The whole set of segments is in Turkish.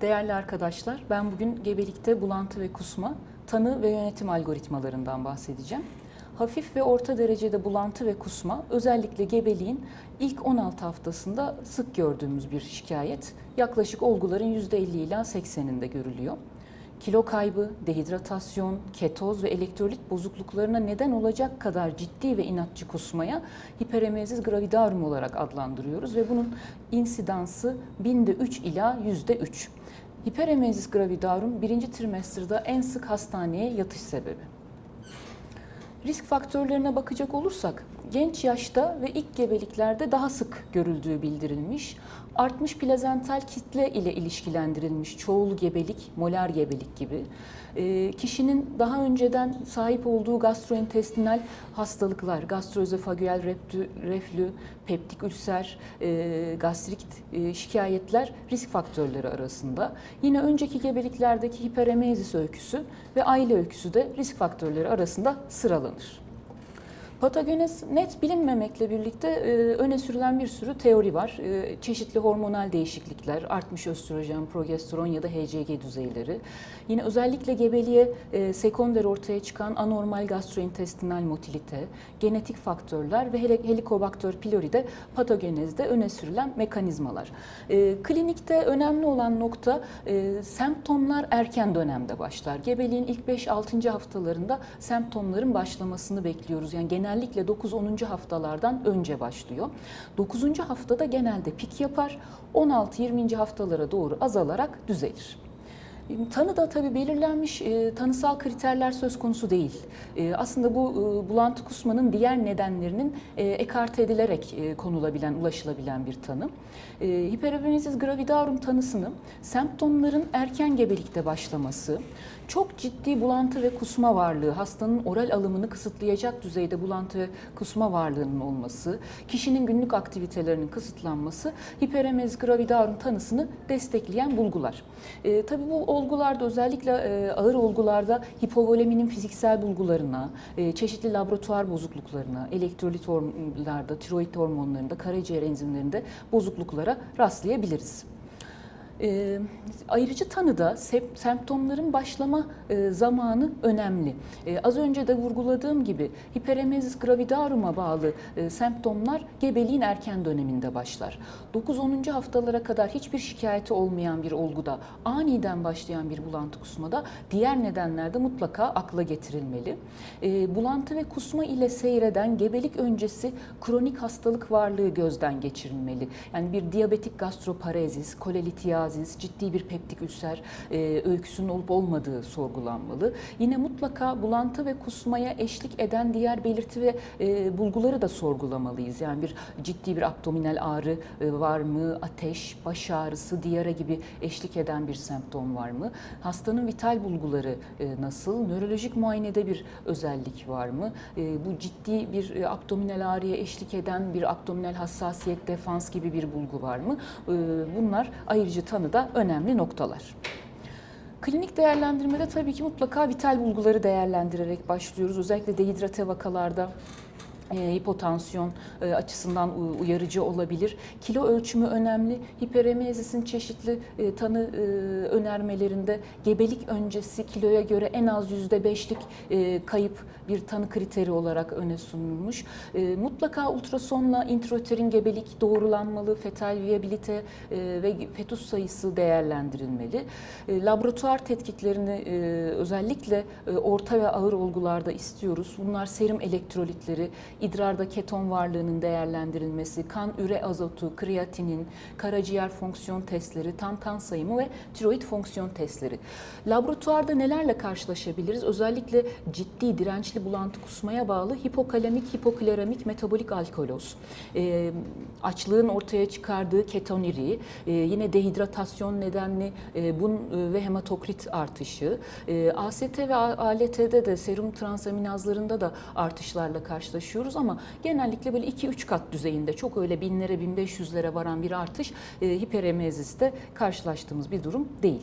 Değerli arkadaşlar, ben bugün gebelikte bulantı ve kusma, tanı ve yönetim algoritmalarından bahsedeceğim. Hafif ve orta derecede bulantı ve kusma özellikle gebeliğin ilk 16 haftasında sık gördüğümüz bir şikayet. Yaklaşık olguların %50 ila 80'inde görülüyor. Kilo kaybı, dehidratasyon, ketoz ve elektrolit bozukluklarına neden olacak kadar ciddi ve inatçı kusmaya hiperemezis gravidarum olarak adlandırıyoruz ve bunun insidansı binde 3 ila yüzde 3. Hiperemezis gravidarum birinci trimestrda en sık hastaneye yatış sebebi. Risk faktörlerine bakacak olursak genç yaşta ve ilk gebeliklerde daha sık görüldüğü bildirilmiş. Artmış plazental kitle ile ilişkilendirilmiş çoğul gebelik, molar gebelik gibi. E, kişinin daha önceden sahip olduğu gastrointestinal hastalıklar, gastroözofagüel reflü, peptik ülser, e, gastrit e, şikayetler risk faktörleri arasında. Yine önceki gebeliklerdeki hiperemezis öyküsü ve aile öyküsü de risk faktörleri arasında sıralanır. Patogenez net bilinmemekle birlikte e, öne sürülen bir sürü teori var. E, çeşitli hormonal değişiklikler, artmış östrojen, progesteron ya da HCG düzeyleri. Yine özellikle gebeliğe e, sekonder ortaya çıkan anormal gastrointestinal motilite, genetik faktörler ve Helicobacter pylori de patogenezde öne sürülen mekanizmalar. E, klinikte önemli olan nokta e, semptomlar erken dönemde başlar. Gebeliğin ilk 5-6. haftalarında semptomların başlamasını bekliyoruz. Yani genellikle 9-10. haftalardan önce başlıyor. 9. haftada genelde pik yapar. 16-20. haftalara doğru azalarak düzelir. Tanı da tabii belirlenmiş e, tanısal kriterler söz konusu değil. E, aslında bu e, bulantı kusmanın diğer nedenlerinin e, ekarte edilerek e, konulabilen, ulaşılabilen bir tanı. E, hiperemesis gravidarum tanısını semptomların erken gebelikte başlaması, çok ciddi bulantı ve kusma varlığı, hastanın oral alımını kısıtlayacak düzeyde bulantı ve kusma varlığının olması, kişinin günlük aktivitelerinin kısıtlanması hiperemesis gravidarum tanısını destekleyen bulgular. E, tabii bu olgularda özellikle e, ağır olgularda hipovoleminin fiziksel bulgularına, e, çeşitli laboratuvar bozukluklarına, elektrolit hormonlarda, tiroid hormonlarında, karaciğer enzimlerinde bozukluklara rastlayabiliriz. E, ayrıcı tanıda semptomların başlama e, zamanı önemli. E, az önce de vurguladığım gibi hiperemezis gravidarum'a bağlı e, semptomlar gebeliğin erken döneminde başlar. 9-10. haftalara kadar hiçbir şikayeti olmayan bir olguda aniden başlayan bir bulantı kusmada diğer nedenlerde mutlaka akla getirilmeli. E, bulantı ve kusma ile seyreden gebelik öncesi kronik hastalık varlığı gözden geçirilmeli. Yani bir diyabetik gastroparezis, kolelitiyazis, ciddi bir peptik ülser e, öyküsünün olup olmadığı sorgulanmalı. Yine mutlaka bulantı ve kusmaya eşlik eden diğer belirti ve e, bulguları da sorgulamalıyız. Yani bir ciddi bir abdominal ağrı e, var mı, ateş, baş ağrısı, diyare gibi eşlik eden bir semptom var mı? Hastanın vital bulguları e, nasıl? Nörolojik muayenede bir özellik var mı? E, bu ciddi bir e, abdominal ağrıya eşlik eden bir abdominal hassasiyet, defans gibi bir bulgu var mı? E, bunlar ayırıcı tanıda önemli noktalar. Klinik değerlendirmede tabii ki mutlaka vital bulguları değerlendirerek başlıyoruz. Özellikle dehidrate vakalarda hipotansiyon e, açısından uyarıcı olabilir. Kilo ölçümü önemli. Hiperemezisin çeşitli e, tanı e, önermelerinde gebelik öncesi kiloya göre en az %5'lik e, kayıp bir tanı kriteri olarak öne sunulmuş. E, mutlaka ultrasonla intrauterin gebelik doğrulanmalı, fetal viyabilite e, ve fetüs sayısı değerlendirilmeli. E, laboratuvar tetkiklerini e, özellikle e, orta ve ağır olgularda istiyoruz. Bunlar serum elektrolitleri, idrarda keton varlığının değerlendirilmesi, kan üre azotu, kreatinin, karaciğer fonksiyon testleri, tam kan sayımı ve tiroid fonksiyon testleri. Laboratuvarda nelerle karşılaşabiliriz? Özellikle ciddi dirençli bulantı kusmaya bağlı hipokalemik, hipokleremik metabolik alkoloz. Ee, açlığın ortaya çıkardığı ketoniri, e, yine dehidratasyon nedenli e, bun e, ve hematokrit artışı, e, AST ve ALT'de de serum transaminazlarında da artışlarla karşılaşıyoruz görüyoruz ama genellikle böyle 2-3 kat düzeyinde çok öyle binlere 1500'lere varan bir artış e, hiperemeziste karşılaştığımız bir durum değil.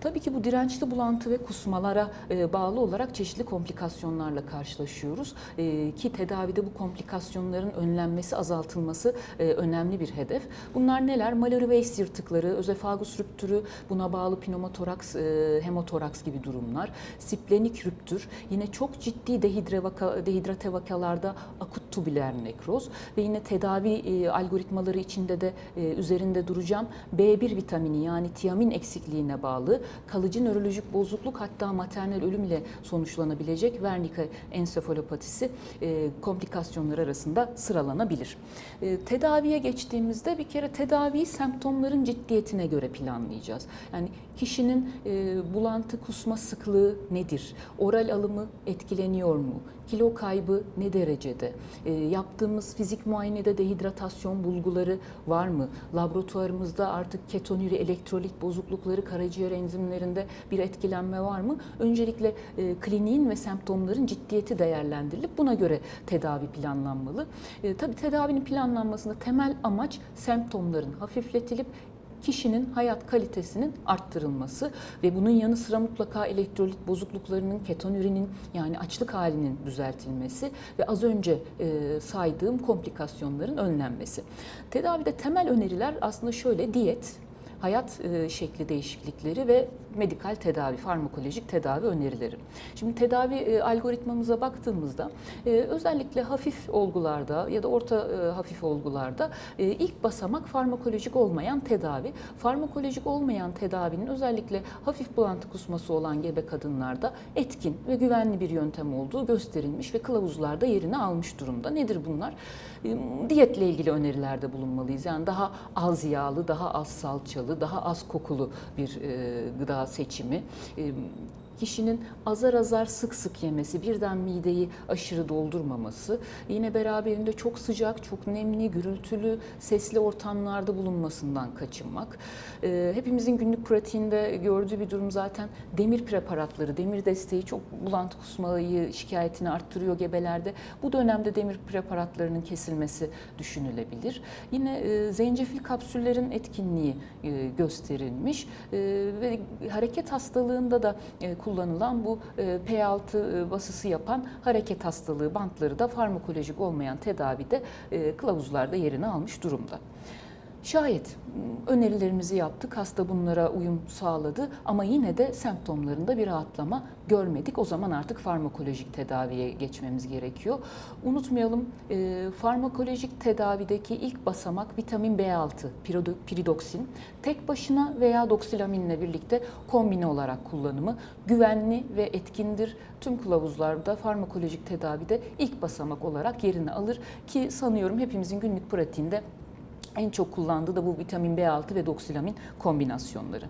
Tabii ki bu dirençli bulantı ve kusmalara e, bağlı olarak çeşitli komplikasyonlarla karşılaşıyoruz. E, ki tedavide bu komplikasyonların önlenmesi, azaltılması e, önemli bir hedef. Bunlar neler? Mallory Weiss yırtıkları, özefagus rüptürü, buna bağlı pneumotoraks, e, hemotoraks gibi durumlar, splenik rüptür, yine çok ciddi dehidre vaka, dehidrate vakalarda akut tubüler nekroz ve yine tedavi e, algoritmaları içinde de e, üzerinde duracağım. B1 vitamini yani tiamin eksikliğine bağlı kalıcı nörolojik bozukluk hatta maternal ölüm ile sonuçlanabilecek Wernicke ensefalopatisi e, komplikasyonlar arasında sıralanabilir. E, tedaviye geçtiğimizde bir kere tedaviyi semptomların ciddiyetine göre planlayacağız. Yani kişinin bulantı kusma sıklığı nedir? Oral alımı etkileniyor mu? Kilo kaybı ne derecede? E, yaptığımız fizik muayenede dehidratasyon bulguları var mı? Laboratuvarımızda artık ketonuri elektrolit bozuklukları karaciğer enzimlerinde bir etkilenme var mı? Öncelikle e, kliniğin ve semptomların ciddiyeti değerlendirilip buna göre tedavi planlanmalı. E, tabii tedavinin planlanmasında temel amaç semptomların hafifletilip kişinin hayat kalitesinin arttırılması ve bunun yanı sıra mutlaka elektrolit bozukluklarının, ketonürinin yani açlık halinin düzeltilmesi ve az önce e, saydığım komplikasyonların önlenmesi. Tedavide temel öneriler aslında şöyle diyet, hayat e, şekli değişiklikleri ve medikal tedavi, farmakolojik tedavi önerileri. Şimdi tedavi e, algoritmamıza baktığımızda e, özellikle hafif olgularda ya da orta hafif olgularda ilk basamak farmakolojik olmayan tedavi. Farmakolojik olmayan tedavinin özellikle hafif bulantı kusması olan gebe kadınlarda etkin ve güvenli bir yöntem olduğu gösterilmiş ve kılavuzlarda yerini almış durumda. Nedir bunlar? Diyetle ilgili önerilerde bulunmalıyız. Yani daha az yağlı, daha az salçalı, daha az kokulu bir e, gıda seçimi. Kişinin azar azar sık sık yemesi, birden mideyi aşırı doldurmaması, yine beraberinde çok sıcak, çok nemli, gürültülü, sesli ortamlarda bulunmasından kaçınmak. E, hepimizin günlük pratiğinde gördüğü bir durum zaten demir preparatları, demir desteği çok bulantı kusmayı şikayetini arttırıyor gebelerde. Bu dönemde demir preparatlarının kesilmesi düşünülebilir. Yine e, zencefil kapsüllerin etkinliği e, gösterilmiş e, ve hareket hastalığında da e, kullanılan bu e, P6 e, basısı yapan hareket hastalığı bantları da farmakolojik olmayan tedavide e, kılavuzlarda yerini almış durumda. Şayet m, önerilerimizi yaptık, hasta bunlara uyum sağladı ama yine de semptomlarında bir rahatlama görmedik. O zaman artık farmakolojik tedaviye geçmemiz gerekiyor. Unutmayalım e, farmakolojik tedavideki ilk basamak vitamin B6, pirido- piridoksin. Tek başına veya doksilaminle birlikte kombine olarak kullanımı güvenli ve etkindir. Tüm kılavuzlarda farmakolojik tedavide ilk basamak olarak yerini alır ki sanıyorum hepimizin günlük pratiğinde en çok kullandığı da bu vitamin B6 ve doksilamin kombinasyonları.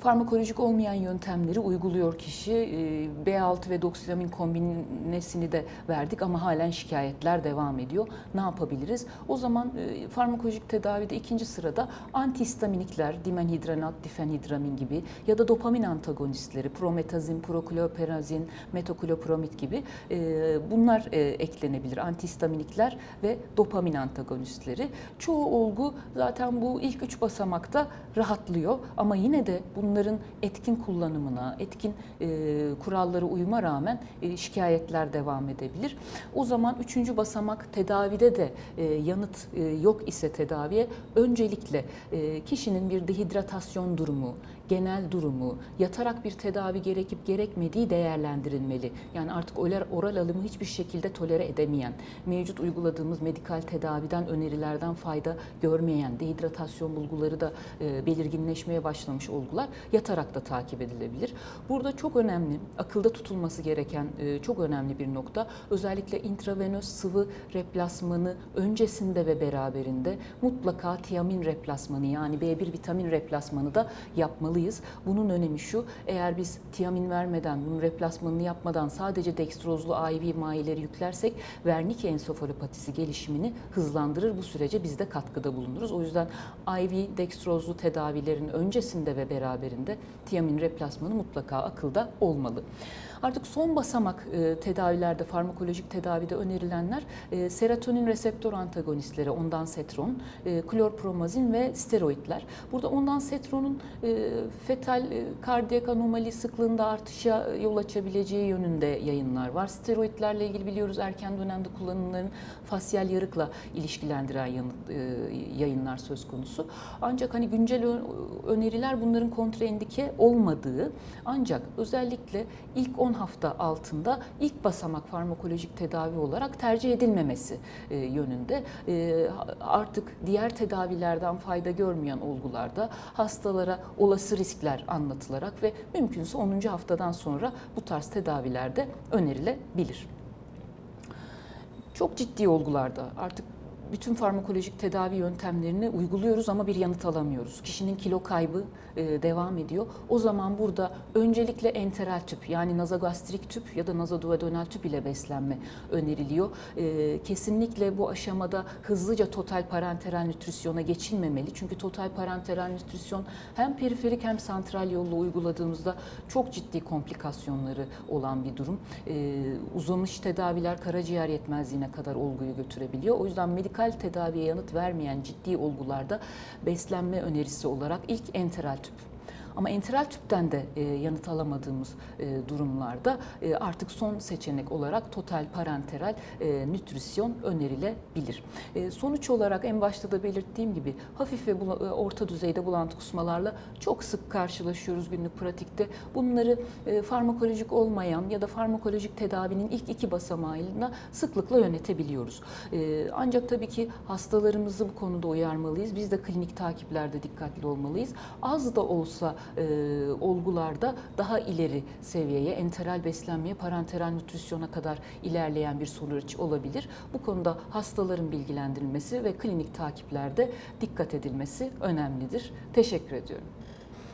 Farmakolojik olmayan yöntemleri uyguluyor kişi. Ee, B6 ve doksilamin kombinesini de verdik ama halen şikayetler devam ediyor. Ne yapabiliriz? O zaman e, farmakolojik tedavide ikinci sırada antihistaminikler, dimenhidranat, difenhidramin gibi ya da dopamin antagonistleri, prometazin, prokloprazin, metoklopramid gibi e, bunlar e, eklenebilir. Antihistaminikler ve dopamin antagonistleri. Çoğu olgu zaten bu ilk üç basamakta rahatlıyor ama yine de bunların etkin kullanımına, etkin e, kurallara uyuma rağmen e, şikayetler devam edebilir. O zaman üçüncü basamak tedavide de e, yanıt e, yok ise tedaviye öncelikle e, kişinin bir dehidratasyon durumu, genel durumu, yatarak bir tedavi gerekip gerekmediği değerlendirilmeli. Yani artık oral, alımı hiçbir şekilde tolere edemeyen, mevcut uyguladığımız medikal tedaviden, önerilerden fayda görmeyen, dehidratasyon bulguları da e, belirginleşmeye başlamış olgular yatarak da takip edilebilir. Burada çok önemli, akılda tutulması gereken e, çok önemli bir nokta. Özellikle intravenöz sıvı replasmanı öncesinde ve beraberinde mutlaka tiamin replasmanı yani B1 vitamin replasmanı da yapmalıyız. Bunun önemi şu, eğer biz tiamin vermeden, bunun replasmanını yapmadan sadece dekstrozlu IV mayeleri yüklersek Wernicke ensefalopatisi gelişimini hızlandırır. Bu sürece biz de katkıda bulunuruz. O yüzden IV dekstrozlu tedavilerin öncesinde ve beraberinde tiamin replasmanı mutlaka akılda olmalı. Artık son basamak e, tedavilerde, farmakolojik tedavide önerilenler e, serotonin reseptör antagonistleri, ondan setron, e, klorpromazin ve steroidler. Burada ondan setronun e, fetal e, kardiyak anomali sıklığında artışa yol açabileceği yönünde yayınlar var. Steroidlerle ilgili biliyoruz erken dönemde kullanımların fasyal yarıkla ilişkilendiren e, yayınlar söz konusu. Ancak hani güncel öneriler bunların kontraindike olmadığı ancak özellikle ilk 10 hafta altında ilk basamak farmakolojik tedavi olarak tercih edilmemesi e, yönünde E, artık diğer tedavilerden fayda görmeyen olgularda hastalara olası riskler anlatılarak ve mümkünse 10. haftadan sonra bu tarz tedavilerde önerilebilir. Çok ciddi olgularda artık bütün farmakolojik tedavi yöntemlerini uyguluyoruz ama bir yanıt alamıyoruz. Kişinin kilo kaybı e, devam ediyor. O zaman burada öncelikle enteral tüp yani nazogastrik tüp ya da nazoduodenal tüp ile beslenme öneriliyor. E, kesinlikle bu aşamada hızlıca total parenteral nütrisyona geçilmemeli. Çünkü total parenteral nütrisyon hem periferik hem santral yolla uyguladığımızda çok ciddi komplikasyonları olan bir durum. E, uzamış tedaviler karaciğer yetmezliğine kadar olguyu götürebiliyor. O yüzden medikal tedaviye yanıt vermeyen ciddi olgularda beslenme önerisi olarak ilk enteral tüp. Ama enteral tüpten de e, yanıt alamadığımız e, durumlarda e, artık son seçenek olarak total parenteral e, nütrisyon önerilebilir. E, sonuç olarak en başta da belirttiğim gibi hafif ve e, orta düzeyde bulantı kusmalarla çok sık karşılaşıyoruz günlük pratikte. Bunları e, farmakolojik olmayan ya da farmakolojik tedavinin ilk iki basamağıyla sıklıkla yönetebiliyoruz. E, ancak tabii ki hastalarımızı bu konuda uyarmalıyız. Biz de klinik takiplerde dikkatli olmalıyız. Az da olsa e, olgularda daha ileri seviyeye, enteral beslenmeye, parenteral nütrisyona kadar ilerleyen bir sonuç olabilir. Bu konuda hastaların bilgilendirilmesi ve klinik takiplerde dikkat edilmesi önemlidir. Teşekkür ediyorum.